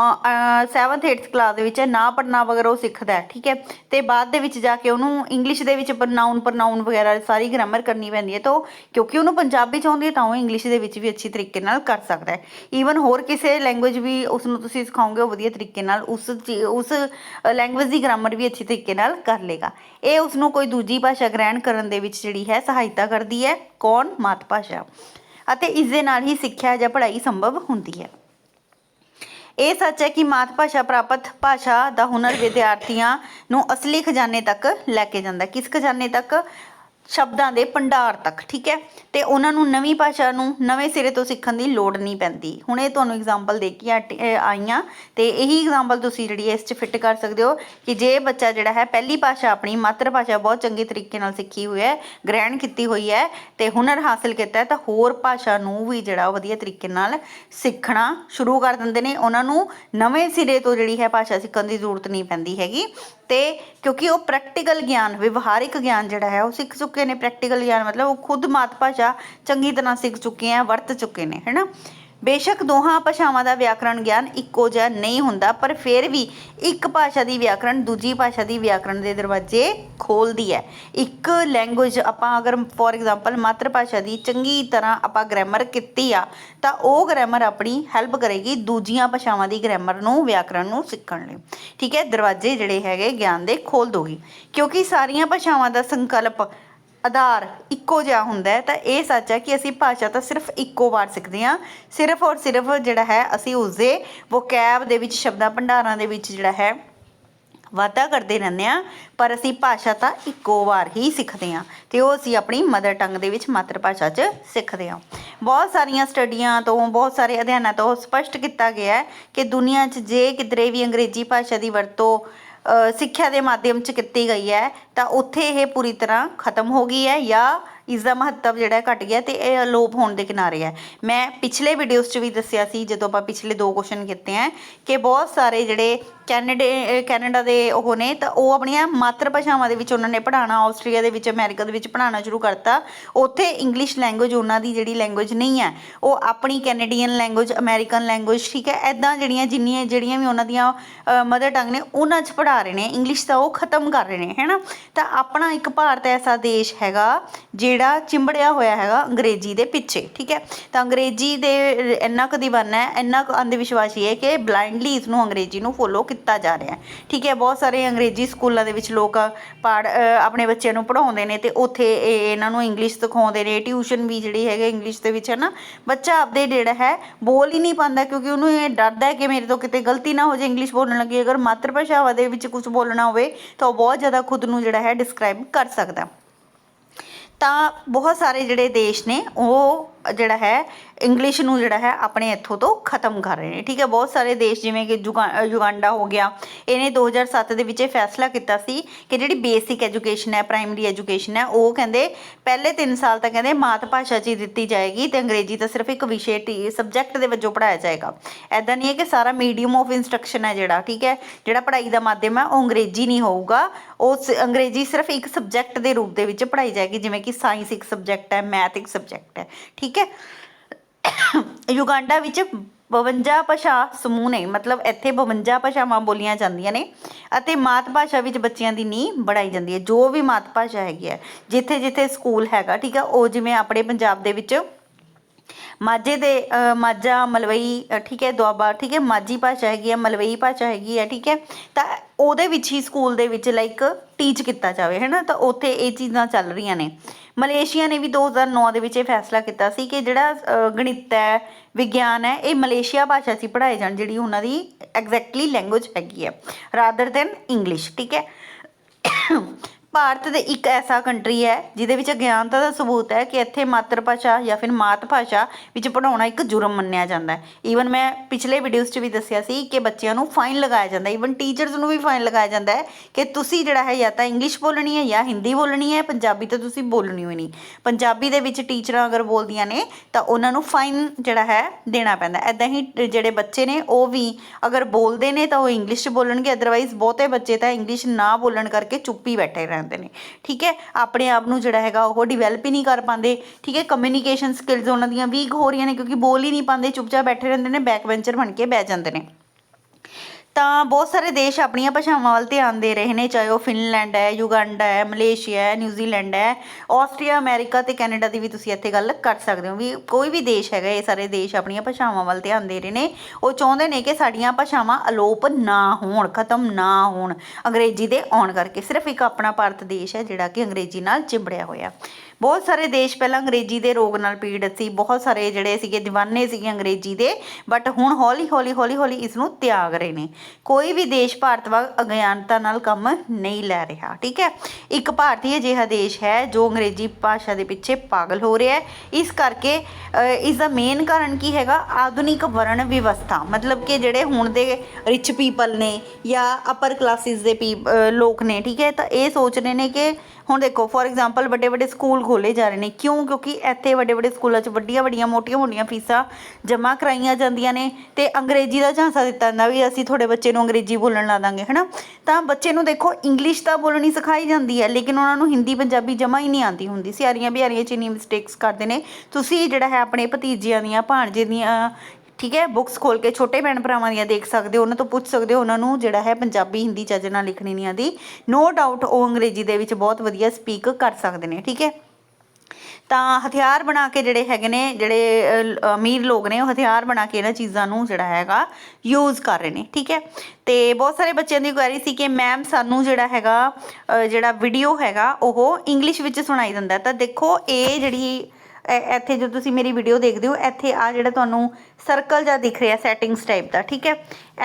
7th 8th ਕਲਾਸ ਦੇ ਵਿੱਚ ਨਾ ਪੜਨਾ ਵਗੈਰਾ ਉਹ ਸਿੱਖਦਾ ਹੈ, ਠੀਕ ਹੈ? ਤੇ ਬਾਅਦ ਦੇ ਵਿੱਚ ਜਾ ਕੇ ਉਹਨੂੰ ਇੰਗਲਿਸ਼ ਦੇ ਵਿੱਚ ਪ੍ਰਨਾਉਨ ਪ੍ਰਨਾਉਨ ਵਗੈਰਾ ਸਾਰੀ ਗ੍ਰਾਮਰ ਕਰਨੀ ਪੈਂਦੀ ਹੈ। ਤਾਂ ਉਹ- ਕਿਉਂਕਿ ਉਹਨੂੰ ਪੰਜਾਬੀ 'ਚ ਆਉਂਦੀ ਹੈ, ਤਾਂ ਉਹ ਇੰਗਲਿਸ਼ ਦੇ ਵਿੱਚ ਵੀ ਅੱਛੀ ਤਰੀਕੇ ਨਾਲ ਕਰ ਸਕਦਾ ਹੈ। ਈਵਨ ਹੋਰ ਕਿਸੇ ਲੈਂਗੁਏਜ ਵੀ ਉਸ ਨੂੰ ਤੁਸੀਂ ਸਿਖਾਓਗੇ, ਉਹ ਵਧੀਆ ਤਰੀਕੇ ਨਾਲ ਉਸ ਚੀ- ਉਸ ਲੈਂਗੁਏਜ ਦੀ ਗ੍ਰਾਮਰ ਵੀ ਅੱਛੀ ਤਰੀਕੇ ਨਾਲ ਕਰ ਲੇਗਾ ਇਹ ਉਸ ਨੂੰ ਕੋਈ ਦੂਜੀ ਭਾਸ਼ਾ ਗ੍ਰਹਿਣ ਕਰਨ ਦੇ ਵਿੱਚ ਜਿਹੜੀ ਹੈ ਸਹਾਇਤਾ ਕਰਦੀ ਹੈ। ਕੌਣ? ਮਾਤ ਭਾਸ਼ਾ ਅਤੇ ਇਸ ਦੇ ਨਾਲ ਹੀ ਸਿੱਖਿਆ ਜਾਂ ਪੜ੍ਹਾਈ ਸੰਭਵ ਹੁੰਦੀ ਹੈ। ਇਹ ਸੱਚ ਹੈ ਕਿ ਮਾਤ ਭਾਸ਼ਾ ਪ੍ਰਾਪਤ ਭਾਸ਼ਾ ਦਾ ਹੁਨਰ ਵਿਦਿਆਰਥੀਆਂ ਨੂੰ ਅਸਲੀ ਖਜ਼ਾਨੇ ਤੱਕ ਲੈ ਕੇ ਜਾਂਦਾ ਕਿਸ ਖਜ਼ਾਨੇ ਤੱਕ? ਸ਼ਬਦਾਂ ਦੇ ਭੰਡਾਰ ਤੱਕ, ਠੀਕ ਹੈ? ਤੇ ਉਹਨਾਂ ਨੂੰ ਨਵੀਂ ਭਾਸ਼ਾ ਨੂੰ ਨਵੇਂ ਸਿਰੇ ਤੋਂ ਸਿੱਖਣ ਦੀ ਲੋੜ ਨਹੀਂ ਪੈਂਦੀ। ਹੁਣ ਇਹ ਤੁਹਾਨੂੰ ਐਗਜ਼ਾਮਪਲ ਦੇ ਕੇ ਆਈਆਂ। ਤੇ ਇਹੀ ਐਗਜ਼ਾਮਪਲ ਤੁਸੀਂ ਜਿਹੜੀ ਇਸ 'ਚ ਫਿੱਟ ਕਰ ਸਕਦੇ ਹੋ ਕਿ ਜੇ ਬੱਚਾ ਜਿਹੜਾ ਹੈ ਪਹਿਲੀ ਭਾਸ਼ਾ ਆਪਣੀ ਮਾਤਰ ਭਾਸ਼ਾ ਬਹੁਤ ਚੰਗੇ ਤਰੀਕੇ ਨਾਲ ਸਿੱਖੀ ਹੋਈ ਹੈ, ਗ੍ਰਹਿਣ ਕੀਤੀ ਹੋਈ ਹੈ, ਤੇ ਹੁਨਰ ਹਾਸਲ ਕੀਤਾ ਹੈ, ਤਾਂ ਹੋਰ ਭਾਸ਼ਾ ਨੂੰ ਵੀ ਜਿਹੜਾ ਉਹ ਵਧੀਆ ਤਰੀਕੇ ਨਾਲ ਸਿੱਖਣਾ ਸ਼ੁਰੂ ਕਰ ਦਿੰਦੇ ਨੇ। ਉਹਨਾਂ ਨੂੰ ਨਵੇਂ ਸਿਰੇ ਤੋਂ ਜਿਹੜੀ ਹੈ ਭਾਸ਼ਾ ਸਿੱਖਣ ਦੀ ਜ਼ਰੂਰਤ ਨਹੀਂ ਪੈਂਦੀ ਹੈਗੀ। ਤੇ ਕਿਉਂਕਿ ਉਹ ਪ੍ਰੈਕਟੀਕਲ ਗਿਆਨ, ਵਿਵਹਾਰਿਕ ਗਿਆਨ ਜਿਹੜਾ ਹੈ ਉਹ ਸਿੱਖ ਚੁੱਕੇ ਨੇ ਪ੍ਰੈਕਟੀਕਲ ਗਿਆਨ ਮਤਲਬ ਉਹ ਖੁਦ ਮਾਤ ਭਾਸ਼ਾ ਚੰਗੀ ਤਰ੍ਹਾਂ ਸਿੱਖ ਚੁੱਕੇ ਆ, ਵਰਤ ਚੁੱਕੇ ਨੇ, ਹੈਨਾ? ਬੇਸ਼ੱਕ ਦੋਹਾਂ ਭਾਸ਼ਾਵਾਂ ਦਾ ਵਿਆਕਰਣ ਗਿਆਨ ਇੱਕੋ ਜਿਹਾ ਨਹੀਂ ਹੁੰਦਾ, ਪਰ ਫਿਰ ਵੀ ਇੱਕ ਭਾਸ਼ਾ ਦੀ ਵਿਆਕਰਣ ਦੂਜੀ ਭਾਸ਼ਾ ਦੀ ਵਿਆਕਰਣ ਦੇ ਦਰਵਾਜ਼ੇ ਖੋਲਦੀ ਹੈ। ਇੱਕ ਲੈਂਗੁਏਜ ਆਪਾਂ ਅਗਰ ਫੋਰ ਐਗਜ਼ਾਮਪਲ ਮਾਤਰ ਭਾਸ਼ਾ ਦੀ ਚੰਗੀ ਤਰ੍ਹਾਂ ਆਪਾਂ ਗ੍ਰਾਮਰ ਕੀਤੀ ਆ, ਤਾਂ ਉਹ ਗ੍ਰਾਮਰ ਆਪਣੀ ਹੈਲਪ ਕਰੇਗੀ ਦੂਜੀਆਂ ਭਾਸ਼ਾਵਾਂ ਦੀ ਗ੍ਰਾਮਰ ਨੂੰ, ਵਿਆਕਰਣ ਨੂੰ ਸਿੱਖਣ ਲਈ। ਠੀਕ ਹੈ? ਦਰਵਾਜ਼ੇ ਜਿਹੜੇ ਹੈਗੇ ਗਿਆਨ ਦੇ ਖੋਲ ਦੋਗੀ। ਕਿਉਂਕਿ ਸਾਰੀਆਂ ਭਾਸ਼ਾਵਾਂ ਦਾ ਸੰਕਲਪ ਆਧਾਰ ਇੱਕੋ ਜਿਹਾ ਹੁੰਦਾ ਹੈ, ਤਾਂ ਇਹ ਸੱਚ ਹੈ ਕਿ ਅਸੀਂ ਭਾਸ਼ਾ ਤਾਂ ਸਿਰਫ ਇੱਕੋ ਵਾਰ ਸਿੱਖਦੇ ਹਾਂ। ਸਿਰਫ ਔਰ ਸਿਰਫ ਜਿਹੜਾ ਹੈ, ਅਸੀਂ ਉਸਦੇ ਵੋਕੈਬ ਦੇ ਵਿੱਚ, ਸ਼ਬਦਾਂ ਭੰਡਾਰਾਂ ਦੇ ਵਿੱਚ ਜਿਹੜਾ ਹੈ, ਵਾਧਾ ਕਰਦੇ ਰਹਿੰਦੇ ਆ ਪਰ ਅਸੀਂ ਭਾਸ਼ਾ ਤਾਂ ਇੱਕੋ ਵਾਰ ਹੀ ਸਿੱਖਦੇ ਆ ਤੇ ਉਹ ਅਸੀਂ ਆਪਣੀ ਮਦਰ ਟੰਗ ਦੇ ਵਿੱਚ, ਮਾਤਰ ਭਾਸ਼ਾ 'ਚ ਸਿੱਖਦੇ ਆ ਬਹੁਤ ਸਾਰੀਆਂ ਸਟੱਡੀਆਂ ਤੋਂ, ਬਹੁਤ ਸਾਰੇ ਅਧਿਐਨਾਂ ਤੋਂ ਸਪਸ਼ਟ ਕੀਤਾ ਗਿਆ ਹੈ ਕਿ ਦੁਨੀਆ 'ਚ ਜੇ ਕਿਧਰੇ ਵੀ ਅੰਗਰੇਜ਼ੀ ਭਾਸ਼ਾ ਦੀ ਵਰਤੋਂ ਸਿੱਖਿਆ ਦੇ ਮਾਧਿਅਮ 'ਚ ਕੀਤੀ ਗਈ ਹੈ, ਤਾਂ ਉੱਥੇ ਇਹ ਪੂਰੀ ਤਰ੍ਹਾਂ ਖਤਮ ਹੋ ਗਈ ਹੈ ਜਾਂ ਇਸ ਦਾ ਮਹੱਤਵ ਜਿਹੜਾ ਹੈ ਘਟ ਗਿਆ ਤੇ ਇਹ ਅਲੋਪ ਹੋਣ ਦੇ ਕਿਨਾਰੇ ਹੈ। ਮੈਂ ਪਿਛਲੇ ਵੀਡੀਓਜ਼ 'ਚ ਵੀ ਦੱਸਿਆ ਸੀ, ਜਦੋਂ ਆਪਾਂ ਪਿਛਲੇ ਦੋ ਕੁਐਸਚਨ ਕੀਤੇ ਆ ਕਿ ਬਹੁਤ ਸਾਰੇ ਜਿਹੜੇ ਕੈਨੇਡੇ ਕੈਨੇਡਾ ਦੇ ਉਹ ਨੇ ਤਾਂ ਉਹ ਆਪਣੀਆਂ ਮਾਤਰ ਭਾਸ਼ਾਵਾਂ ਦੇ ਵਿੱਚ ਉਹਨਾਂ ਨੇ ਪੜ੍ਹਾਉਣਾ ਆਸਟ੍ਰੇਲੀਆ ਦੇ ਵਿੱਚ, ਅਮਰੀਕਾ ਦੇ ਵਿੱਚ ਪੜ੍ਹਾਉਣਾ ਸ਼ੁਰੂ ਕਰਤਾ। ਉੱਥੇ ਇੰਗਲਿਸ਼ ਲੈਂਗੁਏਜ ਉਹਨਾਂ ਦੀ ਜਿਹੜੀ ਲੈਂਗੁਏਜ ਨਹੀਂ ਹੈ, ਉਹ ਆਪਣੀ ਕੈਨੇਡੀਅਨ ਲੈਂਗੁਏਜ ਅਮਰੀਕਨ ਲੈਂਗੁਏਜ ਠੀਕ ਹੈ ਐਦਾਂ ਜਿਹੜੀਆਂ ਜਿੰਨੀਆਂ, ਜਿਹੜੀਆਂ ਵੀ ਉਹਨਾਂ ਦੀਆਂ ਮਦਰ ਟੰਗ ਨੇ, ਉਹਨਾਂ 'ਚ ਪੜ੍ਹਾ ਰਹੇ ਨੇ। ਇੰਗਲਿਸ਼ ਤਾਂ ਉਹ ਖਤਮ ਕਰ ਰਹੇ ਨੇ ਹੈਨਾ ਤਾਂ ਆਪਣਾ ਇੱਕ ਭਾਰਤ ਐਸਾ ਦੇਸ਼ ਹੈਗਾ, ਜਿਹੜਾ ਚਿੰਬੜਿਆ ਹੋਇਆ ਹੈਗਾ ਅੰਗਰੇਜ਼ੀ ਦੇ ਪਿੱਛੇ, ਠੀਕ ਹੈ? ਤਾਂ ਅੰਗਰੇਜ਼ੀ ਦੇ ਇੰਨਾ ਕੁ ਦੀਵਾਨਾ ਹੈ, ਇੰਨਾ ਕੁ ਅੰਧ ਵਿਸ਼ਵਾਸੀ ਹੈ ਕਿ ਬਲਾਈਂਡਲੀ ਇਸ ਨੂੰ ਅੰਗਰੇਜ਼ੀ ਨੂੰ ਫੋਲੋ ਕੀਤਾ ਜਾ ਰਿਹਾ ਠੀਕ ਹੈ, ਬਹੁਤ ਸਾਰੇ ਅੰਗਰੇਜ਼ੀ ਸਕੂਲਾਂ ਦੇ ਵਿੱਚ ਲੋਕ ਪੜ੍ਹ ਆਪਣੇ ਬੱਚਿਆਂ ਨੂੰ ਪੜ੍ਹਾਉਂਦੇ ਨੇ ਤੇ ਉੱਥੇ ਇਹਨਾਂ ਨੂੰ ਇੰਗਲਿਸ਼ ਸਿਖਾਉਂਦੇ ਨੇ। ਟਿਊਸ਼ਨ ਵੀ ਜਿਹੜੀ ਹੈਗਾ ਇੰਗਲਿਸ਼ ਦੇ ਵਿੱਚ ਹੈ ਨਾ ਬੱਚਾ ਆਪਦੇ ਜਿਹੜਾ ਹੈ, ਬੋਲ ਹੀ ਨਹੀਂ ਪਾਉਂਦਾ ਕਿਉਂਕਿ ਉਹਨੂੰ ਇਹ ਡਰਦਾ ਹੈ ਕਿ ਮੇਰੇ ਤੋਂ ਕਿਤੇ ਗਲਤੀ ਨਾ ਹੋ ਜਾਏ ਇੰਗਲਿਸ਼ ਬੋਲਣ ਲੱਗੇ। ਅਗਰ ਮਾਤਰ ਭਾਸ਼ਾਵਾਂ ਦੇ ਵਿੱਚ ਕੁਝ ਬੋਲਣਾ ਹੋਵੇ, ਤਾਂ ਉਹ ਬਹੁਤ ਜ਼ਿਆਦਾ ਖੁਦ ਨੂੰ ਜਿਹੜਾ ਹੈ ਡਿਸਕ੍ਰਾਈਬ ਕਰ ਸਕਦਾ। ਤਾਂ ਬਹੁਤ ਸਾਰੇ ਜਿਹੜੇ ਦੇਸ਼ ਨੇ, ਉਹ ਜਿਹੜਾ ਹੈ ਇੰਗਲਿਸ਼ ਨੂੰ ਜਿਹੜਾ ਹੈ ਆਪਣੇ ਇੱਥੋਂ ਤੋਂ ਖਤਮ ਕਰ ਰਹੇ ਨੇ। ਠੀਕ ਹੈ, ਬਹੁਤ ਸਾਰੇ ਦੇਸ਼ ਜਿਵੇਂ ਕਿ ਜੁਗਾ- ਯੁਗਾਂਡਾ ਹੋ ਗਿਆ। ਇਹਨੇ 2007 ਦੇ ਵਿੱਚ ਇਹ ਫੈਸਲਾ ਕੀਤਾ ਸੀ ਕਿ ਜਿਹੜੀ ਬੇਸਿਕ ਐਜੂਕੇਸ਼ਨ ਹੈ ਪ੍ਰਾਇਮਰੀ ਐਜੂਕੇਸ਼ਨ ਹੈ, ਉਹ ਕਹਿੰਦੇ ਪਹਿਲੇ 3 ਸਾਲ ਤਾਂ ਕਹਿੰਦੇ ਮਾਤ ਭਾਸ਼ਾ 'ਚ ਹੀ ਦਿੱਤੀ ਜਾਏਗੀ ਤੇ ਅੰਗਰੇਜ਼ੀ ਤਾਂ ਸਿਰਫ ਇੱਕ ਵਿਸ਼ੇ ਸਬਜੈਕਟ ਦੇ ਵਜੋਂ ਪੜਾਇਆ ਜਾਏਗਾ। ਐਦਾਂ ਨਹੀਂ ਹੈ ਕਿ ਸਾਰਾ ਮੀਡੀਅਮ ਆਫ ਇਨਸਟਰਕਸ਼ਨ ਹੈ ਜਿਹੜਾ, ਠੀਕ ਹੈ? ਜਿਹੜਾ ਪੜ੍ਹਾਈ ਦਾ ਮਾਧਿਅਮ ਹੈ, ਉਹ ਅੰਗਰੇਜ਼ੀ ਨਹੀਂ ਹੋਊਗਾ। ਉਹ ਅੰਗਰੇਜ਼ੀ ਸਿਰਫ ਇੱਕ ਸਬਜੈਕਟ ਦੇ ਰੂਪ ਦੇ ਵਿੱਚ ਪੜ੍ਹਾਈ ਜਾਏਗੀ, ਜਿਵੇਂ ਕਿ ਸਾਇੰਸ ਇੱਕ ਸਬਜੈਕਟ ਹੈ ਮੈਥ ਇੱਕ ਸਬਜੈਕਟ ਹੈ। ਠੀਕ ਹੈ। ਯੁਗਾਂਡਾ ਵਿੱਚ 52 ਭਾਸ਼ਾ ਸਮੂਹ ਨੇ, ਮਤਲਬ ਇੱਥੇ 52 ਭਾਸ਼ਾਵਾਂ ਬੋਲੀਆਂ ਜਾਂਦੀਆਂ ਨੇ ਅਤੇ ਮਾਤ ਭਾਸ਼ਾ ਵਿੱਚ ਬੱਚਿਆਂ ਦੀ ਨੀਂਹ ਬਣਾਈ ਜਾਂਦੀ ਹੈ, ਜੋ ਵੀ ਮਾਤ ਭਾਸ਼ਾ ਹੈਗੀ ਹੈ ਜਿੱਥੇ ਜਿੱਥੇ ਸਕੂਲ ਹੈਗਾ, ਠੀਕ ਹੈ, ਉਹ ਜਿਵੇਂ ਆਪਣੇ ਪੰਜਾਬ ਦੇ ਵਿੱਚ ਮਾਝੇ ਦੇ ਮਾਝਾ, ਮਲਵਈ ਠੀਕ ਹੈ, ਦੁਆਬਾ, ਠੀਕ ਹੈ, ਮਾਝੀ ਭਾਸ਼ਾ ਹੈਗੀ ਹੈ ਮਲਵਈ ਭਾਸ਼ਾ ਹੈਗੀ ਹੈ ਠੀਕ ਹੈ, ਤਾਂ ਉਹਦੇ ਵਿੱਚ ਹੀ ਸਕੂਲ ਦੇ ਵਿੱਚ ਲਾਈਕ ਟੀਚ ਕੀਤਾ ਜਾਵੇ ਹੈ ਨਾ ਤਾਂ ਉੱਥੇ ਇਹ ਚੀਜ਼ਾਂ ਚੱਲ ਰਹੀਆਂ ਨੇ। ਮਲੇਸ਼ੀਆ ਨੇ ਵੀ 2009 ਦੇ ਵਿੱਚ ਇਹ ਫੈਸਲਾ ਕੀਤਾ ਸੀ ਕਿ ਜਿਹੜਾ ਗਣਿਤ ਹੈ, ਵਿਗਿਆਨ ਹੈ, ਇਹ ਮਲੇਸ਼ੀਆ ਭਾਸ਼ਾ 'ਚ ਹੀ ਪੜ੍ਹਾਏ ਜਾਣ, ਜਿਹੜੀ ਉਹਨਾਂ ਦੀ ਐਗਜ਼ੈਕਟਲੀ ਲੈਂਗੁਏਜ ਹੈਗੀ ਹੈ ਰਾਦਰ ਦੈਨ ਇੰਗਲਿਸ਼ ਠੀਕ ਹੈ। ਭਾਰਤ ਦੇ ਇੱਕ ਐਸਾ ਕੰਟਰੀ ਹੈ, ਜਿਹਦੇ ਵਿੱਚ ਅਗਿਆਨਤਾ ਦਾ ਸਬੂਤ ਹੈ ਕਿ ਇੱਥੇ ਮਾਤਰ ਭਾਸ਼ਾ ਜਾਂ ਫਿਰ ਮਾਤ ਭਾਸ਼ਾ ਵਿੱਚ ਪੜਾਉਣਾ ਇੱਕ ਜੁਰਮ ਮੰਨਿਆ ਜਾਂਦਾ ਹੈ। ਈਵਨ ਮੈਂ ਪਿਛਲੇ ਵੀਡੀਓਜ਼ 'ਚ ਵੀ ਦੱਸਿਆ ਸੀ ਕਿ ਬੱਚਿਆਂ ਨੂੰ ਫਾਈਨ ਲਗਾਇਆ ਜਾਂਦਾ ਈਵਨ ਟੀਚਰਸ ਨੂੰ ਵੀ ਫਾਈਨ ਲਗਾਇਆ ਜਾਂਦਾ ਹੈ ਕਿ ਤੁਸੀਂ ਜਿਹੜਾ ਹੈ ਜਾਂ ਤਾਂ ਇੰਗਲਿਸ਼ ਬੋਲਣੀ ਹੈ ਜਾਂ ਹਿੰਦੀ ਬੋਲਣੀ ਹੈ, ਪੰਜਾਬੀ ਤਾਂ ਤੁਸੀਂ ਬੋਲਣੀ ਹੋਈ ਨਹੀਂ। ਪੰਜਾਬੀ ਦੇ ਵਿੱਚ ਟੀਚਰਾਂ ਅਗਰ ਬੋਲਦੀਆਂ ਨੇ, ਤਾਂ ਉਹਨਾਂ ਨੂੰ ਫਾਈਨ ਜਿਹੜਾ ਹੈ ਦੇਣਾ ਪੈਂਦਾ ਐਦਾਂ ਹੀ ਜਿਹੜੇ ਬੱਚੇ ਨੇ, ਉਹ ਵੀ ਅਗਰ ਬੋਲਦੇ ਨੇ ਤਾਂ ਉਹ ਇੰਗਲਿਸ਼ ਬੋਲਣਗੇ ਅਦਰਵਾਈਜ਼ ਬਹੁਤੇ ਬੱਚੇ ਤਾਂ ਇੰਗਲਿਸ਼ ਨਾ ਬੋਲਣ ਕਰਕੇ ਚੁੱਪ ਹੀ ਬੈਠੇ ਰਹਿੰਦੇ ਨੇ। ਠੀਕ ਹੈ? ਆਪਣੇ ਆਪ ਨੂੰ ਜਿਹੜਾ ਹੈਗਾ ਉਹ ਡਿਵੈਲਪ ਹੀ ਨਹੀਂ ਕਰ ਪਾਉਂਦੇ। ਠੀਕ ਹੈ? ਕਮਿਊਨੀਕੇਸ਼ਨ ਸਕਿੱਲਸ ਉਹਨਾਂ ਦੀਆਂ ਵੀਕ ਹੋ ਰਹੀਆਂ ਨੇ ਕਿਉਂਕਿ ਬੋਲ ਹੀ ਨਹੀਂ ਪਾਉਂਦੇ। ਚੁੱਪਚਾਪ ਬੈਠੇ ਰਹਿੰਦੇ ਨੇ ਬੈਕ ਵੈਂਚਰ ਬਣ ਕੇ ਬਹਿ ਜਾਂਦੇ ਨੇ। ਤਾਂ ਬਹੁਤ ਸਾਰੇ ਦੇਸ਼ ਆਪਣੀਆਂ ਭਾਸ਼ਾਵਾਂ ਵੱਲ ਧਿਆਨ ਦੇ ਰਹੇ ਨੇ, ਚਾਹੇ ਉਹ ਫਿਨਲੈਂਡ ਹੈ, ਯੁਗਾਂਡਾ ਹੈ, ਮਲੇਸ਼ੀਆ ਹੈ, ਨਿਊਜ਼ੀਲੈਂਡ ਹੈ, ਆਸਟਰੀਆ, ਅਮਰੀਕਾ ਤੇ ਕੈਨੇਡਾ ਦੀ ਵੀ ਤੁਸੀਂ ਇੱਥੇ ਗੱਲ ਕਰ ਸਕਦੇ ਹੋ ਵੀ ਕੋਈ ਵੀ ਦੇਸ਼ ਹੈਗਾ, ਇਹ ਸਾਰੇ ਦੇਸ਼ ਆਪਣੀਆਂ ਭਾਸ਼ਾਵਾਂ ਵੱਲ ਧਿਆਨ ਦੇ ਰਹੇ ਨੇ। ਉਹ ਚਾਹੁੰਦੇ ਨੇ ਕਿ ਸਾਡੀਆਂ ਭਾਸ਼ਾਵਾਂ ਅਲੋਪ ਨਾ ਹੋਣ, ਖਤਮ ਨਾ ਹੋਣ, ਅੰਗਰੇਜ਼ੀ ਦੇ ਆਉਣ ਕਰਕੇ। ਸਿਰਫ ਇੱਕ ਆਪਣਾ ਭਾਰਤ ਦੇਸ਼ ਹੈ ਜਿਹੜਾ ਕਿ ਅੰਗਰੇਜ਼ੀ ਨਾਲ ਚਿੰਬੜਿਆ ਹੋਇਆ। ਬਹੁਤ ਸਾਰੇ ਦੇਸ਼ ਪਹਿਲਾਂ ਅੰਗਰੇਜ਼ੀ ਦੇ ਰੋਗ ਨਾਲ ਪੀੜਤ ਸੀ, ਬਹੁਤ ਸਾਰੇ ਜਿਹੜੇ ਸੀਗੇ دیਵਾਨੇ ਸੀਗੇ ਅੰਗਰੇਜ਼ੀ ਦੇ ਬਟ ਹੁਣ ਹੌਲੀ ਹੌਲੀ ਹੌਲੀ ਹੌਲੀ ਇਸ ਨੂੰ ਤਿਆਗ ਰਹੇ ਨੇ। ਕੋਈ ਵੀ ਦੇਸ਼ ਭਾਰਤ ਵਾਂਗ ਅਗਿਆਨਤਾ ਨਾਲ ਕੰਮ ਨਹੀਂ ਲੈ ਰਿਹਾ, ਠੀਕ ਹੈ? ਇੱਕ ਭਾਰਤੀ ਅਜਿਹਾ ਦੇਸ਼ ਹੈ ਜੋ ਅੰਗਰੇਜ਼ੀ ਭਾਸ਼ਾ ਦੇ ਪਿੱਛੇ ਪਾਗਲ ਹੋ ਰਿਹਾ ਹੈ। ਇਸ ਕਰਕੇ ਇਸ ਦਾ ਮੇਨ ਕਾਰਨ ਕੀ ਹੈਗਾ? ਆਧੁਨਿਕ ਵਰਣ ਵਿਵਸਥਾ, ਮਤਲਬ ਕਿ ਜਿਹੜੇ ਹੁਣ ਦੇ ਰਿਚ ਪੀਪਲ ਨੇ ਜਾਂ ਅਪਰ ਕਲਾਸਿਸ ਦੇ ਪੀ ਲੋਕ ਨੇ, ਠੀਕ ਹੈ? ਤਾਂ ਇਹ ਸੋਚ ਰਹੇ ਨੇ ਕਿ, ਹੁਣ ਦੇਖੋ ਫੋਰ ਐਗਜ਼ਾਮਪਲ ਵੱਡੇ ਵੱਡੇ ਸਕੂਲ ਖੋਲੇ ਜਾ ਰਹੇ ਨੇ। ਕਿਉਂ? ਕਿਉਂਕਿ ਇੱਥੇ ਵੱਡੇ ਵੱਡੇ ਸਕੂਲਾਂ 'ਚ ਵੱਡੀਆਂ ਵੱਡੀਆਂ, ਮੋਟੀਆਂ ਮੋਟੀਆਂ ਫੀਸਾਂ ਜਮ੍ਹਾਂ ਕਰਾਈਆਂ ਜਾਂਦੀਆਂ ਨੇ ਤੇ ਅੰਗਰੇਜ਼ੀ ਦਾ ਝਾਂਸਾ ਦਿੱਤਾ ਜਾਂਦਾ ਵੀ ਅਸੀਂ ਤੁਹਾਡੇ ਬੱਚੇ ਨੂੰ ਅੰਗਰੇਜ਼ੀ ਬੋਲਣ ਲਾ ਦਾਂਗੇ, ਹਨਾ? ਤਾਂ ਬੱਚੇ ਨੂੰ ਦੇਖੋ, ਇੰਗਲਿਸ਼ ਤਾਂ ਬੋਲਣੀ ਸਿਖਾਈ ਜਾਂਦੀ ਹੈ, ਲੇਕਿਨ ਉਹਨਾਂ ਨੂੰ ਹਿੰਦੀ, ਪੰਜਾਬੀ ਜਮ੍ਹਾਂ ਹੀ ਨਹੀਂ ਆਉਂਦੀ ਹੁੰਦੀ। ਸਿਆਰੀਆਂ ਬਿਹਾਰੀਆਂ 'ਚ ਇੰਨੀ ਮਿਸਟੇਕਸ ਕਰਦੇ ਨੇ। ਤੁਸੀਂ ਜਿਹੜਾ ਹੈ ਆਪਣੇ ਭਤੀਜਿਆਂ ਦੀਆਂ, ਭਾਣਜੇ ਦੀਆਂ, ਠੀਕ ਹੈ ਬੁੱਕਸ ਖੋਲ ਕੇ ਛੋਟੇ ਭੈਣ ਭਰਾਵਾਂ ਦੀਆਂ ਦੇਖ ਸਕਦੇ ਹੋ, ਉਹਨਾਂ ਤੋਂ ਪੁੱਛ ਸਕਦੇ ਹੋ, ਉਹਨਾਂ ਨੂੰ ਜਿਹੜਾ ਹੈ ਪੰਜਾਬੀ, ਹਿੰਦੀ ਚੱਜ ਨਾਲ ਲਿਖਣੀ ਨਹੀਂ ਆਉਂਦੀ। ਨੋ ਡਾਊਟ ਉਹ ਅੰਗਰੇਜ਼ੀ ਦੇ ਵਿੱਚ ਬਹੁਤ ਵਧੀਆ ਸਪੀਕ ਕਰ ਸਕਦੇ ਨੇ, ਠੀਕ ਹੈ? ਤਾਂ ਹਥਿਆਰ ਬਣਾ ਕੇ ਜਿਹੜੇ ਹੈਗੇ ਨੇ, ਜਿਹੜੇ ਅਮੀਰ ਲੋਕ ਨੇ, ਉਹ ਹਥਿਆਰ ਬਣਾ ਕੇ ਇਹਨਾਂ ਚੀਜ਼ਾਂ ਨੂੰ ਜਿਹੜਾ ਹੈਗਾ ਯੂਜ਼ ਕਰ ਰਹੇ ਨੇ, ਠੀਕ ਹੈ? ਤੇ ਬਹੁਤ ਸਾਰੇ ਬੱਚਿਆਂ ਦੀ ਕੁਐਰੀ ਸੀ ਕਿ ਮੈਮ ਸਾਨੂੰ ਜਿਹੜਾ ਹੈਗਾ ਜਿਹੜਾ ਵੀਡੀਓ ਹੈਗਾ, ਉਹ ਇੰਗਲਿਸ਼ ਵਿੱਚ ਸੁਣਾਈ ਦਿੰਦਾ ਤਾਂ ਦੇਖੋ, ਇਹ ਜਿਹੜੀ ਇੱਥੇ ਜੋ ਤੁਸੀਂ ਮੇਰੀ ਵੀਡੀਓ ਦੇਖਦੇ ਹੋ, ਇੱਥੇ ਆ ਜਿਹੜਾ ਤੁਹਾਨੂੰ ਸਰਕਲ ਜਿਹਾ ਦਿਖ ਰਿਹਾ ਸੈਟਿੰਗਸ ਟਾਈਪ ਦਾ, ਠੀਕ ਹੈ?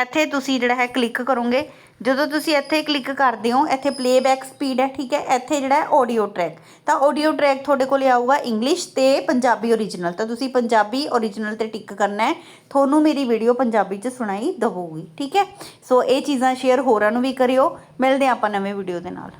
ਇੱਥੇ ਤੁਸੀਂ ਜਿਹੜਾ ਹੈ ਕਲਿੱਕ ਕਰੋਗੇ ਜਦੋਂ ਤੁਸੀਂ ਇੱਥੇ ਕਲਿੱਕ ਕਰਦੇ ਹੋ, ਇੱਥੇ ਪਲੇਬੈਕ ਸਪੀਡ ਹੈ, ਠੀਕ ਹੈ, ਇੱਥੇ ਜਿਹੜਾ ਹੈ ਆਡੀਓ ਟਰੈਕ ਤਾਂ ਆਡੀਓ ਟਰੈਕ ਤੁਹਾਡੇ ਕੋਲੇ ਆਊਗਾ ਇੰਗਲਿਸ਼ ਤੇ ਪੰਜਾਬੀ ਓਰੀਜਨਲ ਤਾਂ ਤੁਸੀਂ ਪੰਜਾਬੀ ਓਰੀਜਨਲ ਤੇ ਟਿਕ ਕਰਨਾ ਹੈ। ਤੁਹਾਨੂੰ ਮੇਰੀ ਵੀਡੀਓ ਪੰਜਾਬੀ 'ਚ ਸੁਣਾਈ ਦਵੂਗੀ ਠੀਕ ਹੈ? ਸੋ ਇਹ ਚੀਜ਼ਾਂ ਸ਼ੇਅਰ ਹੋਰਾਂ ਨੂੰ ਵੀ ਕਰਿਓ। ਮਿਲਦੇ ਹਾਂ ਆਪਾਂ ਨਵੇਂ ਵੀਡੀਓ ਦੇ ਨਾਲ।